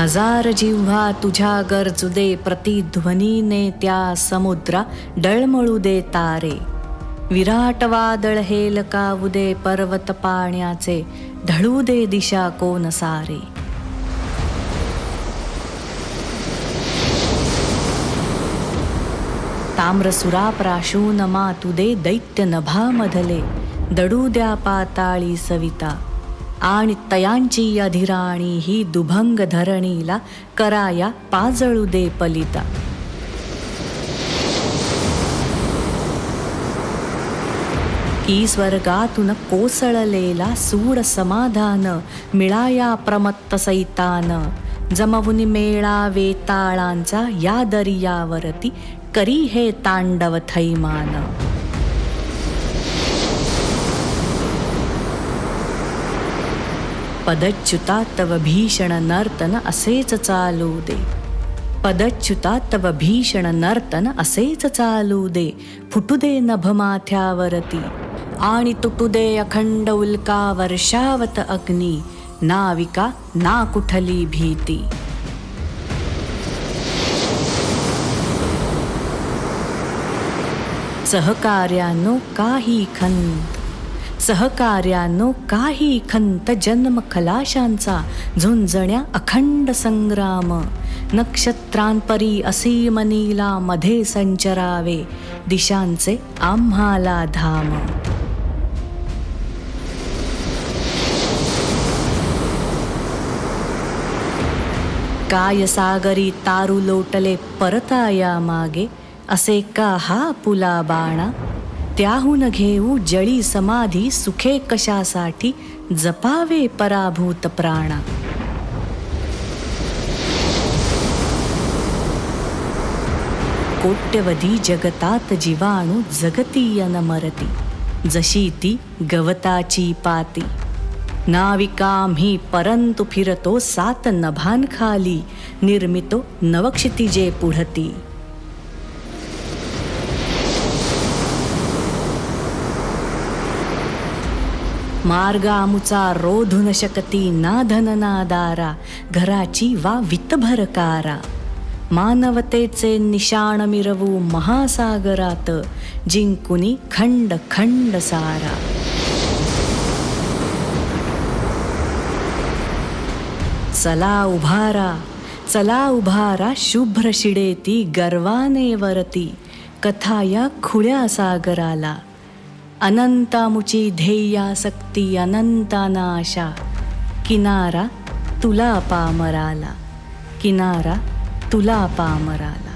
हजार जिव्हा तुझ्या गरजू दे प्रतिध्वनीने त्या समुद्रा डळमळू दे तारे. विराट वादळ हेलकावू दे पर्वत पाण्याचे ढळू दे दिशा कोन सारे ताम्रसुरा प्राशून मातू दे दैत्य नभामधले दडू द्या पाताळी सविता. आणि तयांची अधिराणी ही दुभंग धरणीला कराया पाजळू दे पलिता. की स्वर्गातून कोसळलेला सूड समाधान मिळाया प्रमत्त सैतान. जमवून मेळा वेताळांचा या दर्यावरती करी हे तांडव थैमान. पदच्युता तव भीषण नर्तन असेच चालू दे. पदच्युता तव भीषण नर्तन असेच चालू दे. फुटू दे नभमाथ्यावरती आणि तुटू दे अखंड उल्का वर्षावत अग्नी. नाविका ना कुठली भीती. सहकार्यानो काही खंत. सहकार्यानो काही खंत जन्म खलाशांचा झुंजण्या अखंड संग्राम. नक्षत्रांपरी असीमनीला मध्ये संचरावे दिशांचे आम्हाला धाम. काय सागरी तारू लोटले परताया मागे असे का हा पुला बाणा त्याहून घेऊ जळी समाधी सुखे कशासाठी? जपावे पराभूत प्राणा. कोट्यवधी जगतात जीवाणू जगतीय न मरती जशी ती गवताची पाती. नाविकाम्ही परंतु फिरतो सात नभान खाली निर्मितो नवक्षितिजे पुढती. मार्ग आमुचा रोधू न शकती ना धननादारा घराची वा वित्तभरकारा मानवतेचे निशाण मिरवू महासागरात जिंकुनी खंड खंड सारा चला उभारा चला उभारा शुभ्र शिडेती गर्वाने वरती कथा या खुळ्या सागराला अनंतामुची ध्येयासक्ती अनंतानाशा. किनारा तुला पामराला किनारा तुला पामराला